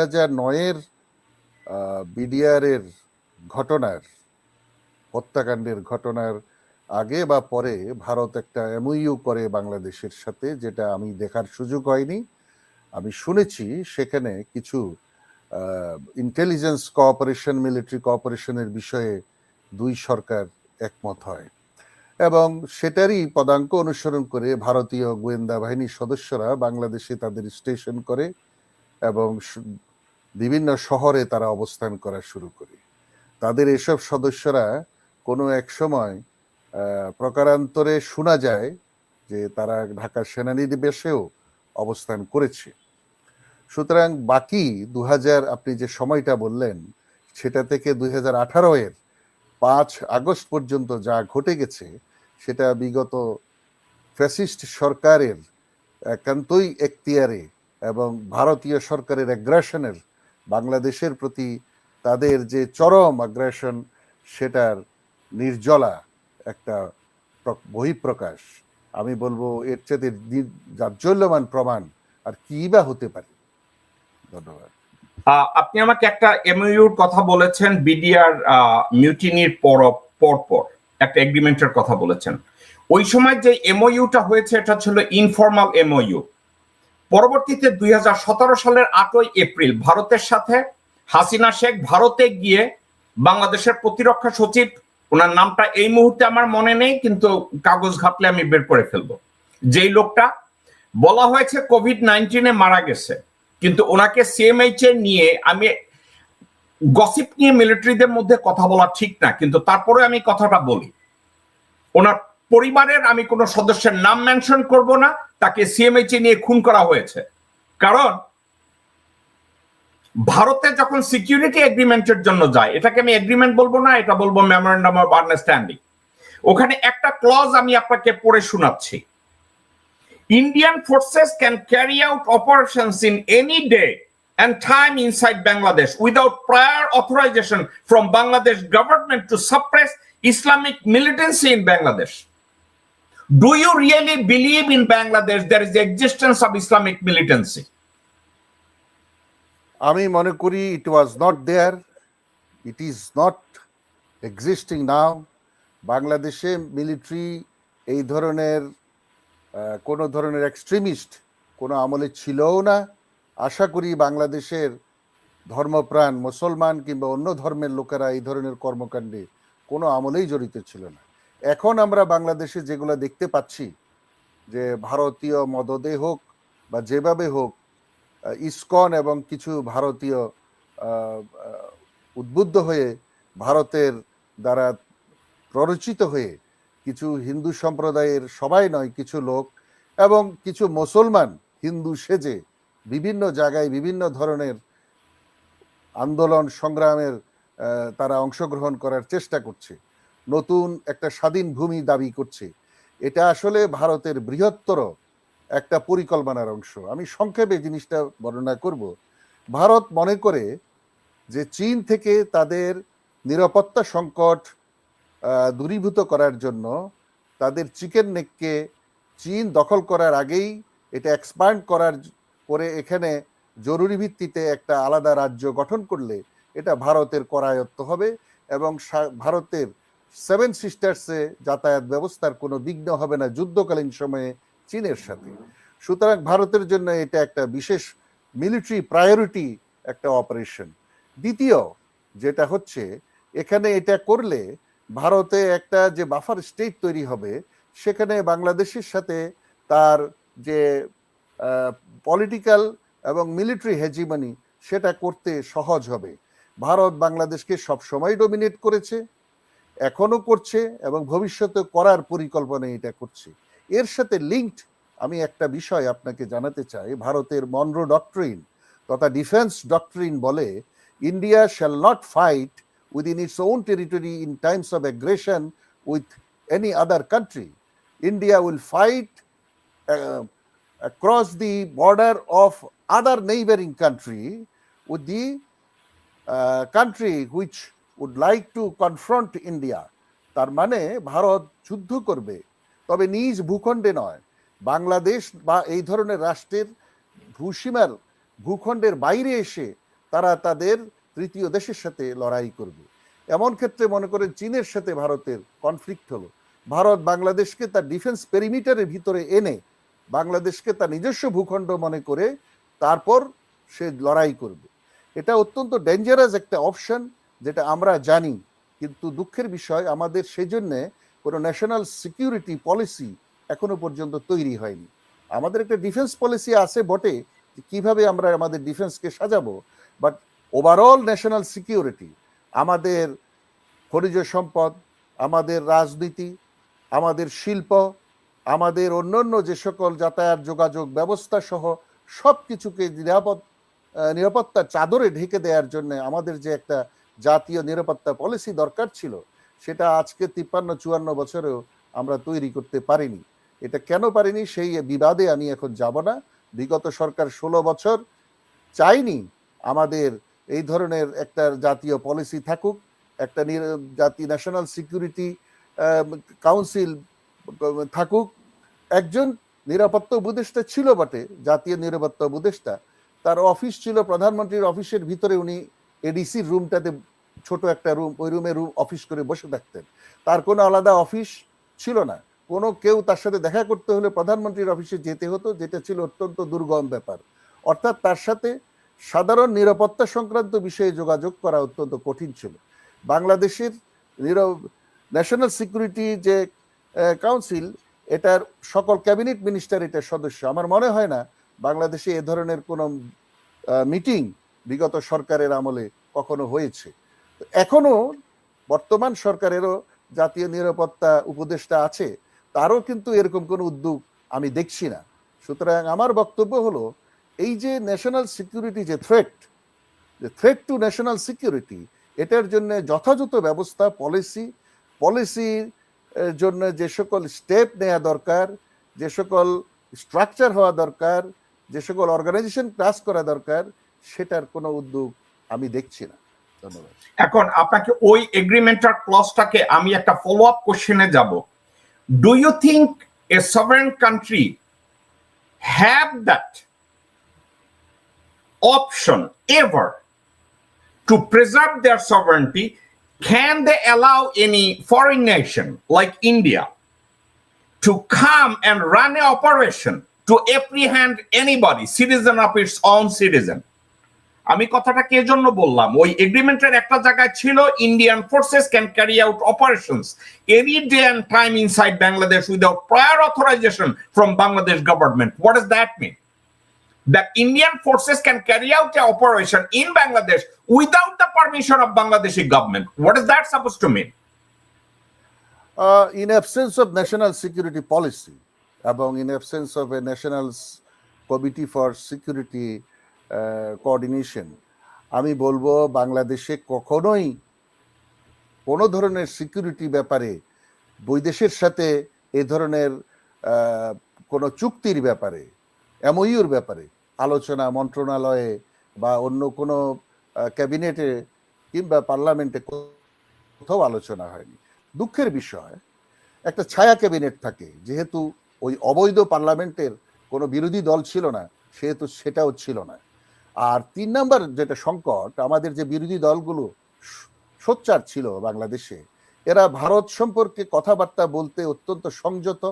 হাজার নয়ের বিডিআর এর ঘটনার, হত্যাকাণ্ডের ঘটনার আগে বা পরে ভারত একটা এমইউ করে বাংলাদেশের সাথে, যেটা আমি দেখার সুযোগ হয়নি। আমি শুনেছি সেখানে কিছু ইন্টেলিজেন্স কোঅপারেশন মিলিটারি কোঅপারেশনের বিষয়ে দুই সরকার একমত হয়। এবং সেটারই পদাঙ্ক অনুসরণ করে ভারতীয় গোয়েন্দা বাহিনীর সদস্যরা বাংলাদেশে তাদের স্টেশন করে এবং বিভিন্ন শহরে তারা অবস্থান করা শুরু করে। তাদের এসব সদস্যরা কোনো এক সময় প্রকারান্তরে শোনা যায় যে তারা ঢাকা সেনানিবেশেও অবস্থান করেছে। সুতরাং বাকি দু হাজার আপনি যে সময়টা বললেন, সেটা থেকে দুই হাজার আঠারো এর পাঁচ আগস্ট পর্যন্ত যা ঘটে গেছে, সেটা বিগত ফ্যাসিস্ট সরকারের একান্তই এখতিয়ারে এবং ভারতীয় সরকারের অ্যাগ্রেশনের বাংলাদেশের প্রতি তাদের যে চরম আগ্রাসন সেটার নির্জলা একটা প্র- বহিঃপ্রকাশ। আমি বলব, এর চেয়ে জাজ্জল্যমান প্রমাণ আর কি বা হতে পারে? ধন্যবাদ। আপনি আমাকে একটা এমইউর কথা বলেছেন বিডিআর মিউটিনির পর পর পর একটা এগ্রিমেন্টের কথা বলেছেন। ওই সময় যে এমওইউটা হয়েছে, এটা ছিল ইনফর্মাল এমওইউ পরবর্তীতে দুই হাজার সতেরো সালের আটই এপ্রিল ভারতের সাথে হাসিনা শেখ ভারতে গিয়ে বাংলাদেশের প্রতিরক্ষা সচিব, ওনার নামটা এই মুহূর্তে আমার মনে নেই, কিন্তু কাগজ ঘাটলে আমি বের করে ফেলব। যেই লোকটা, বলা হয়েছে কোভিড নাইন্টিনে মারা গেছে, কিন্তু ওনাকে সিএমএইচ এ নিয়ে আমি গসিপ নিয়ে মিলিটারিদের মধ্যে কথা বলা ঠিক না, কিন্তু তারপরে আমি কথাটা বলি। ওনার পরিবারের আমি কোন সদস্যের নাম মেনশন করব না, তাকে সিএমএইচে নিয়ে খুন করা হয়েছে। কারণ ভারতে যখন সিকিউরিটি এগ্রিমেন্টের জন্য যায়, এটাকে আমি এগ্রিমেন্ট বলব না, এটা বলব মেমোরেন্ডাম অফ আন্ডারস্ট্যান্ডিং ওখানে একটা ক্লজ আমি আপনাকে পড়ে শোনাচ্ছি। Indian forces can carry out operation in any day and time inside Bangladesh without prior authorization from Bangladesh government to suppress Islamic militancy in Bangladesh Do you really believe in Bangladesh? There is the existence of Islamic militancy? আমি মনে করি it was not there it is not existing now বাংলাদেশে military এই ধরনের কোনো ধরনের extremist কোনো আমলে ছিলও না। আশা করি বাংলাদেশের ধর্মপ্রাণ মুসলমান কিংবা অন্য ধর্মের লোকেরা এই ধরনের কর্মকাণ্ডে কোনো আমলেই জড়িত ছিল না। এখন আমরা বাংলাদেশে যেগুলো দেখতে পাচ্ছি, যে ভারতীয় মদদে হোক বা যেভাবে হোক ইসকন এবং কিছু ভারতীয় উদ্বুদ্ধ হয়ে ভারতের দ্বারা প্ররোচিত হয়ে কিছু হিন্দু সম্প্রদায়ের সবাই নয়, কিছু লোক এবং কিছু মুসলমান হিন্দু সেজে বিভিন্ন জায়গায় বিভিন্ন ধরনের আন্দোলন সংগ্রামের তারা অংশগ্রহণ করার চেষ্টা করছে। নতুন একটা স্বাধীন ভূমি দাবি করছে। এটা আসলে ভারতের বৃহত্তর একটা পরিকল্পনার অংশ। আমি সংক্ষেপে জিনিসটা বর্ণনা করব। ভারত মনে করে যে চীন থেকে তাদের নিরাপত্তা সংকট দূরীভূত করার জন্য তাদের চিকেন নেককে চীন দখল করার আগেই এটা এক্সপান্ড করার করে এখানে জরুরি ভিত্তিতে একটা আলাদা রাজ্য গঠন করলে এটা ভারতের করায়ত্ত হবে এবং ভারতের সেভেন সিস্টার্সে যাতায়াত ব্যবস্থার কোনো বিঘ্ন হবে না যুদ্ধকালীন সময়ে চীনের সাথে। সুতরাং ভারতের জন্য এটা একটা বিশেষ মিলিটারি প্রায়োরিটি একটা অপারেশন দ্বিতীয় যেটা হচ্ছে, এখানে এটা করলে ভারতে একটা যে বাফার স্টেট তৈরি হবে, সেখানে বাংলাদেশের সাথে তার যে পলিটিক্যাল এবং মিলিটারি হেজিমানি সেটা করতে সহজ হবে। ভারত বাংলাদেশকে সবসময় ডোমিনেট করেছে। এখনও করছে এবং ভবিষ্যতে করার পরিকল্পনা এটা করছে। এর সাথে লিঙ্কড আমি একটা বিষয় আপনাকে জানাতে চাই। ভারতের মনরো ডক্ট্রিন তথা ডিফেন্স ডক্ট্রিন বলে India shall not fight within its own territory in times of aggression with any other country India will fight cross the border of other neighbouring country with the country which would like to confront India তার মানে ভারত যুদ্ধ করবে। তবে নিজ ভূখণ্ডে নয়, বাংলাদেশ বা এই ধরনের রাষ্ট্রের ভূসীমার ভূখণ্ডের বাইরে এসে তারা তাদের তৃতীয় দেশের সাথে লড়াই করবে। এমন ক্ষেত্রে মনে করেন চীনের সাথে ভারতের কনফ্লিক্ট হলো। ভারত বাংলাদেশকে তার ডিফেন্স পেরিমিটারের ভিতরে এনে বাংলাদেশকে তার নিজস্ব ভূখণ্ড মনে করে তারপর সে লড়াই করবে। এটা অত্যন্ত ডেঞ্জারাস একটা অপশন যেটা আমরা জানি, কিন্তু দুঃখের বিষয় আমাদের সেজন্যে কোনো ন্যাশনাল সিকিউরিটি পলিসি এখনও পর্যন্ত তৈরি হয়নি। আমাদের একটা ডিফেন্স পলিসি আছে বটে কীভাবে আমরা আমাদের ডিফেন্সকে সাজাবো বাট ওভারঅল ন্যাশনাল সিকিউরিটি আমাদের খনিজ সম্পদ, আমাদের রাজনীতি, আমাদের শিল্প, আমাদের অন্যান্য যে সকল যাতায়াত যোগাযোগ ব্যবস্থা সহ সব কিছুকে নিরাপদ নিরাপত্তার চাদরে ঢেকে দেওয়ার জন্য আমাদের যে একটা জাতীয় নিরাপত্তা পলিসি দরকার ছিল, সেটা আজকে তিপ্পান্ন, চুয়ান্ন বছরেও আমরা তৈরি করতে পারিনি। এটা কেন পারিনি সেই বিবাদে আমি এখন যাব না। বিগত সরকার ষোলো বছর চাইনি আমাদের এই ধরনের একটা জাতীয় পলিসি থাকুক, একটা জাতি ন্যাশনাল সিকিউরিটি কাউন্সিল থাকুক। একজন নিরাপত্তা উপদেষ্টা ছিল বটে, জাতীয় নিরাপত্তা উপদেষ্টা। তার অফিস ছিল, প্রধানমন্ত্রীর অফিসের ভিতরে উনি এডিসির রুমটাতে ছোট একটা রুম ওই রুমে রুম অফিস করে বসে থাকতেন। তার কোনো আলাদা অফিস ছিল না। কোনো কেউ তার সাথে দেখা করতে হলে প্রধানমন্ত্রীর অফিসে যেতে হতো, যেটা ছিল অত্যন্ত দুর্গম ব্যাপার। অর্থাৎ তার সাথে সাধারণ নিরাপত্তা সংক্রান্ত বিষয়ে যোগাযোগ করা অত্যন্ত কঠিন ছিল। বাংলাদেশের ন্যাশনাল সিকিউরিটি যে কাউন্সিল এটার সকল ক্যাবিনেট মিনিস্টার এটার সদস্য। আমার মনে হয় না বাংলাদেশে এ ধরনের কোনো মিটিং বিগত সরকারের আমলে কখনো হয়েছে। এখনও বর্তমান সরকারেরও জাতীয় নিরাপত্তা উপদেষ্টা আছে, তারও কিন্তু এরকম কোনো উদ্যোগ আমি দেখছি না। সুতরাং আমার বক্তব্য হলো, এই যে ন্যাশনাল সিকিউরিটি যে থ্রেট যে থ্রেট টু ন্যাশনাল সিকিউরিটি এটার জন্য যথাযথ ব্যবস্থা পলিসি পলিসির জন্য যে সকল স্টেপ নেওয়া দরকার, যে সকল স্ট্রাকচার হওয়া দরকার, যে সকল অর্গানাইজেশন ক্লাস করা দরকার সেটার কোনো উদ্যোগ আমি দেখছি না ধন্যবাদ এখন আপনাকে ওই এগ্রিমেন্টার ক্লসটাকে আমি একটা ফলো আপ কোশ্চেনে যাব do you think a sovereign country have that option ever to preserve their sovereignty, can they allow any foreign nation like India to come and run an operation to apprehend anybody, citizen of its own citizen? আমি কথাটা কে জন্য বললাম ওই এগ্রিমেন্টের একটা জায়গায় ছিল Indian forces can carry out operations any day and time inside Bangladesh without prior authorization from Bangladesh government what is that mean Indian forces can carry out an operation in Bangladesh without the permission of Bangladeshi government. What is that supposed to mean? uh, in absence of national security policy এবং in absence of a national s- committee for uh, আমি বলব বাংলাদেশে কখনোই কোনো ধরনের security ব্যাপারে বৈদেশের সাথে এ ধরনের কোনো চুক্তির ব্যাপারে এমওইউর ব্যাপারে আলোচনা মন্ত্রণালয়ে বা অন্য কোনো ক্যাবিনেটে কিংবা পার্লামেন্টে কোথাও আলোচনা হয়নি। দুঃখের বিষয় একটা ছায়া ক্যাবিনেট থাকে যেহেতু ওই অবৈধ পার্লামেন্টের কোনো বিরোধী দল ছিল না সেহেতু সেটাও ছিল না। আর তিন নম্বর যেটা সংকট, আমাদের যে বিরোধী দলগুলো সোচ্চার ছিল বাংলাদেশে, এরা ভারত সম্পর্কে কথাবার্তা বলতে অত্যন্ত সংযত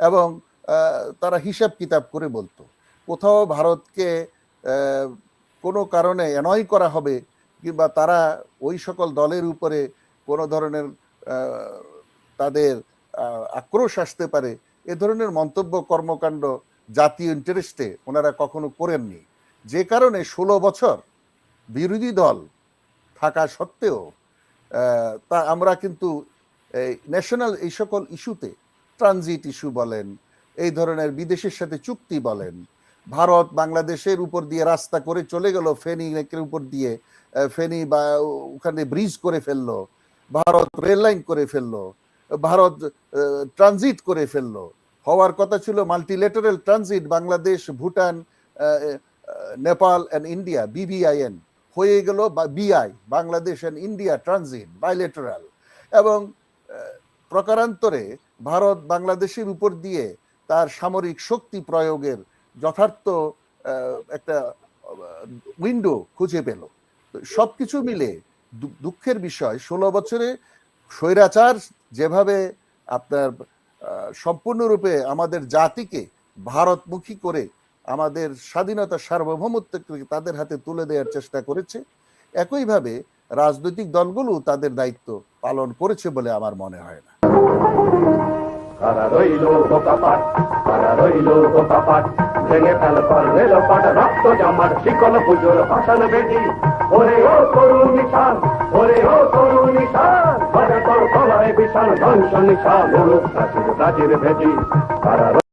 এবং তারা হিসাব কিতাব করে বলতো। কোথাও ভারতকে কোনো কারণে অ্যানয় করা হবে কিংবা তারা ওই সকল দলের উপরে কোনো ধরনের তাদের আক্রোশ আসতে পারে, এ ধরনের মন্তব্য কর্মকাণ্ড জাতীয় ইন্টারেস্টে ওনারা কখনো করেননি। যে কারণে ষোলো বছর বিরোধী দল থাকা সত্ত্বেও তা আমরা কিন্তু ন্যাশনাল এই সকল ইস্যুতে ট্রানজিট ইস্যু বলেন, এই ধরনের বিদেশের সাথে চুক্তি বলেন, ভারত বাংলাদেশের উপর দিয়ে রাস্তা করে চলে গেল, ফেনী নেকের উপর দিয়ে ফেনী বা ওখানে ব্রিজ করে ফেলল, ভারত রেল লাইন করে ফেলল, ভারত ট্রানজিট করে ফেলল। হওয়ার কথা ছিল multilateral transit Bangladesh, Bhutan Nepal and India BBIN হয়ে গেল BI Bangladesh and India transit bilateral এবং প্রকারান্তরে ভারত বাংলাদেশের উপর দিয়ে তার সামরিক শক্তি প্রয়োগের যথার্থ একটা উইন্ডো খুঁজে পেল। তো সবকিছু মিলে দুঃখের বিষয়, ষোলো বছরে স্বৈরাচার যেভাবে আপনার সম্পূর্ণরূপে আমাদের জাতিকে ভারতমুখী করে আমাদের স্বাধীনতা সার্বভৌমত্বকে তাদের হাতে তুলে দেওয়ার চেষ্টা করেছে। একইভাবে রাজনৈতিক দলগুলো তাদের দায়িত্ব পালন করেছে বলে আমার মনে হয় না।